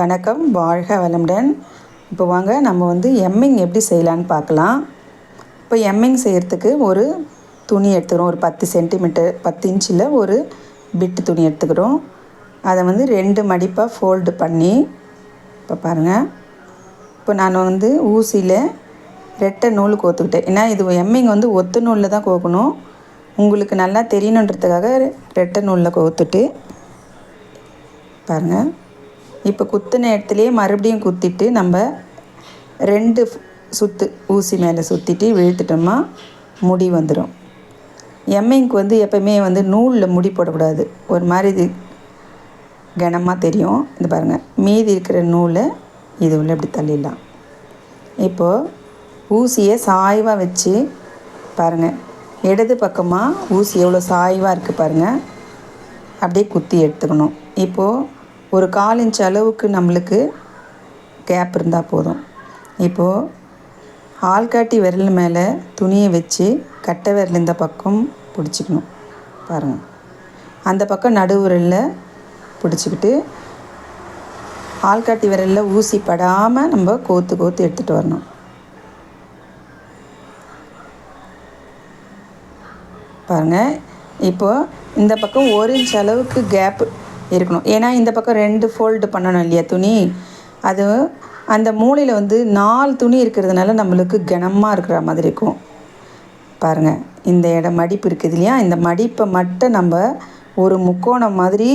வணக்கம். வாழ்க வளமுடன். இப்போ வாங்க நம்ம வந்து எம்மிங் எப்படி செய்யலான்னு பார்க்கலாம். இப்போ எம்மிங் செய்கிறதுக்கு ஒரு துணி எடுத்துக்கிறோம். ஒரு பத்து சென்டிமீட்டர் பத்து இன்ச்சில் ஒரு பிட்டு துணி எடுத்துக்கிறோம். அதை வந்து ரெண்டு மடிப்பாக ஃபோல்டு பண்ணி இப்போ பாருங்கள் இப்போ நான் வந்து ஊசியில் ரெட்டை நூல் கோத்துக்கிட்டேன். ஏன்னா இது எம்மிங் வந்து ஒத்து நூலில் தான் கோக்கணும். உங்களுக்கு நல்லா தெரியணுன்றதுக்காக ரெட்டை நூலில் கோத்துட்டு பாருங்கள் இப்போ குத்தின இடத்துலையே மறுபடியும் குத்திட்டு நம்ம ரெண்டு சுற்று ஊசி மேலே சுற்றிட்டு இழுத்துட்டோமா முடி வந்துடும் எம்மிங்க்கு வந்து எப்போயுமே வந்து நூலில் முடி போடக்கூடாது. ஒரு மாதிரி இது கனமாக தெரியும். இது பாருங்கள் மீதி இருக்கிற நூலை இது உள்ள இப்படி தள்ளிடலாம். இப்போது ஊசியை சாய்வாக வச்சு பாருங்கள் இடது பக்கமாக ஊசி எவ்வளோ சாய்வாக இருக்குது பாருங்கள் அப்படியே குத்தி எடுத்துக்கணும். இப்போது ஒரு கால் இன்ச் அளவுக்கு நம்மளுக்கு கேப் இருந்தால் போதும். இப்போது ஆள்காட்டி விரல் மேலே துணியை வச்சு கட்டை விரல் இந்த பக்கம் பிடிச்சிக்கணும். பாருங்கள் அந்த பக்கம் நடு விரலில் பிடிச்சிக்கிட்டு ஆள்காட்டி விரலில் ஊசி படாமல் நம்ம கோத்து கோத்து எடுத்துகிட்டு வரணும். பாருங்கள் இப்போது இந்த பக்கம் ஒரு இன்ச் அளவுக்கு கேப்பு இருக்கணும். ஏன்னா இந்த பக்கம் ரெண்டு ஃபோல்டு பண்ணணும் இல்லையா துணி? அது அந்த மூலையில் வந்து நாலு துணி இருக்கிறதுனால நம்மளுக்கு கனமாக இருக்கிற மாதிரி இருக்கும். பாருங்கள் இந்த இடம் மடிப்பு இருக்குது இல்லையா? இந்த மடிப்பை மட்டும் நம்ம ஒரு முக்கோணம் மாதிரி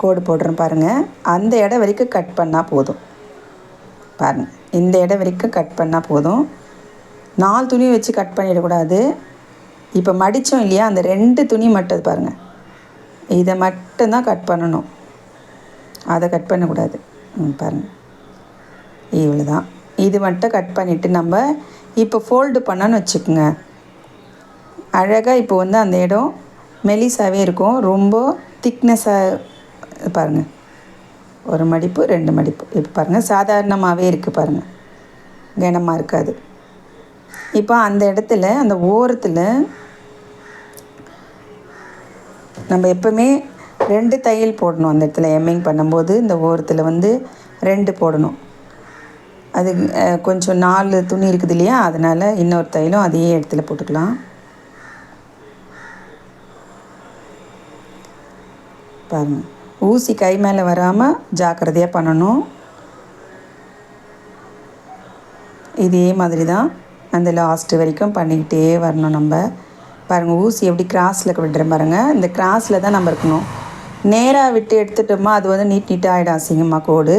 கோடு போடுறோம் பாருங்கள் அந்த இடம் வரைக்கும் கட் பண்ணால் போதும். பாருங்கள் இந்த இடம் வரைக்கும் கட் பண்ணால் போதும். நாலு துணி வச்சு கட் பண்ணிடக்கூடாது. இப்போ மடித்தோம் இல்லையா? அந்த ரெண்டு துணி மட்டும் பாருங்கள் இதை மட்டும்தான் கட் பண்ணணும். அதை கட் பண்ணக்கூடாது. ம் பாருங்கள் இவ்வளோ தான் இது மட்டும் கட் பண்ணிவிட்டு நம்ம இப்போ ஃபோல்டு பண்ணோன்னு வச்சுக்கோங்க. அழகாக இப்போ வந்து அந்த இடம் மெலிசாவே இருக்கும். ரொம்ப திக்னஸாக பாருங்கள் ஒரு மடிப்பு ரெண்டு மடிப்பு. இப்போ பாருங்கள் சாதாரணமாகவே இருக்குது பாருங்கள் கனமாக இருக்காது. இப்போ அந்த இடத்துல அந்த ஓரத்தில் நம்ம எப்போவுமே ரெண்டு தையல் போடணும் அந்த இடத்துல. எம்மிங் பண்ணும்போது இந்த ஓரத்தில் வந்து ரெண்டு போடணும். அது கொஞ்சம் நாலு துணி இருக்குது இல்லையா? அதனால் இன்னொரு தையலும் அதே இடத்துல போட்டுக்கலாம். பாருங்கள் ஊசி கை மேலே வராமல் ஜாக்கிரதையாக பண்ணணும். இதே மாதிரி தான் அந்த லாஸ்ட்டு வரைக்கும் பண்ணிக்கிட்டே வரணும் நம்ம. பாருங்கள் ஊசி எப்படி கிராஸில் விடுற பாருங்கள் இந்த கிராஸில் தான் நம்ம இருக்கணும். நேராக விட்டு எடுத்துட்டோமா அது வந்து நீட் நீட்டாக ஆகிடும் அசிங்கமாக கோடு.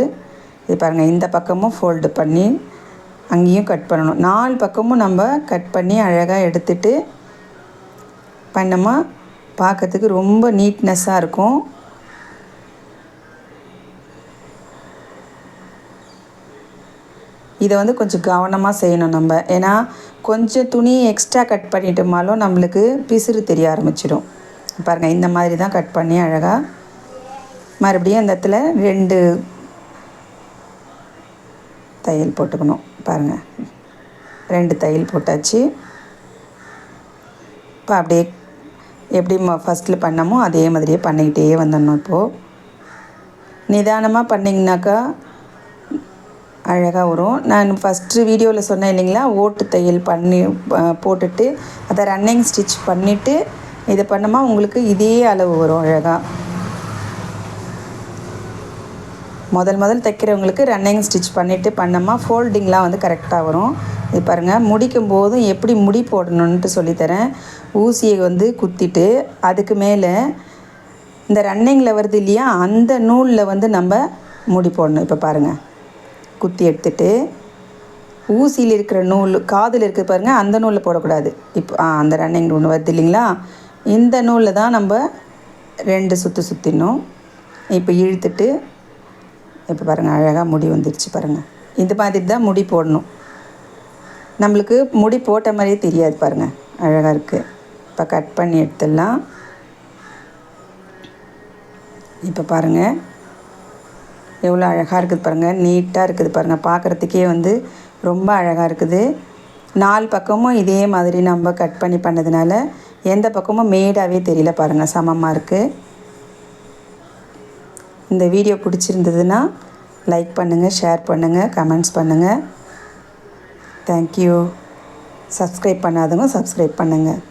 இது பாருங்கள் இந்த பக்கமும் ஃபோல்டு பண்ணி அங்கேயும் கட் பண்ணணும். நாலு பக்கமும் நம்ம கட் பண்ணி அழகாக எடுத்துட்டு பண்ணோமா பார்க்கறதுக்கு ரொம்ப நீட்னஸ்ஸாக இருக்கும். இதை வந்து கொஞ்சம் கவனமாக செய்யணும் நம்ம. ஏன்னா கொஞ்சம் துணி எக்ஸ்ட்ரா கட் பண்ணிட்டோமாலும் நம்மளுக்கு பிசுறு தெரிய ஆரம்பிச்சிடும். பாருங்கள் இந்த மாதிரி தான் கட் பண்ணி அழகாக மறுபடியும் அந்த இடத்துல ரெண்டு தையல் போட்டுக்கணும். பாருங்கள் ரெண்டு தையல் போட்டாச்சு. இப்போ அப்படியே எப்படி ஃபஸ்ட்டில் பண்ணமோ அதே மாதிரியே பண்ணிக்கிட்டே வந்துடணும் இப்போது நிதானமாக பண்ணிங்கனாக்கா அழகாக வரும். நான் ஃபஸ்ட்டு வீடியோவில் சொன்னேன் இல்லைங்களா? ஓட்டு தையல் பண்ணி போட்டுட்டு அதை ரன்னிங் ஸ்டிச் பண்ணிவிட்டு இதை பண்ணோமா உங்களுக்கு இதே அளவு வரும் அழகாக முதல் முதல் தைக்கிறவங்களுக்கு ரன்னிங் ஸ்டிச் பண்ணிவிட்டு பண்ணோமா ஃபோல்டிங்லாம் வந்து கரெக்டாக வரும். இது பாருங்கள் முடிக்கும் போதும் எப்படி முடி போடணுன்ட்டு சொல்லித்தரேன். ஊசியை வந்து குத்திட்டு அதுக்கு மேலே இந்த ரன்னிங்கில் வருது இல்லையா? அந்த நூலில் வந்து நம்ம முடி போடணும். இப்போ பாருங்கள் குத்தி எடுத்துட்டு ஊசியில் இருக்கிற நூல் காதில் இருக்குது பாருங்கள் அந்த நூலில் போடக்கூடாது. இப்போ அந்த ரன்னிங் நூல் வருது இல்லைங்களா? இந்த நூலில் தான் நம்ம ரெண்டு சுற்று சுற்றினோம் இப்போ இழுத்துட்டு இப்போ பாருங்கள் அழகாக முடி வந்துடுச்சு பாருங்கள் இந்த மாதிரி தான் முடி போடணும். நம்மளுக்கு முடி போட்ட மாதிரியே தெரியாது பாருங்கள் அழகாக இருக்குது இப்போ கட் பண்ணி எடுத்துடலாம். இப்போ பாருங்கள் எவ்வளோ அழகாக இருக்குது பாருங்கள் நீட்டாக இருக்குது பாருங்கள் பார்க்குறதுக்கே வந்து ரொம்ப அழகாக இருக்குது. நாலு பக்கமும் இதே மாதிரி நம்ம கட் பண்ணி பண்ணதுனால எந்த பக்கமும் மேடாகவே தெரியல பாருங்கள் சமமாக இருக்குது இந்த வீடியோ பிடிச்சிருந்ததுன்னா லைக் பண்ணுங்கள் ஷேர் பண்ணுங்கள் கமெண்ட்ஸ் பண்ணுங்கள் தேங்க்யூ சப்ஸ்கிரைப் பண்ணாதவங்க சப்ஸ்கிரைப் பண்ணுங்கள்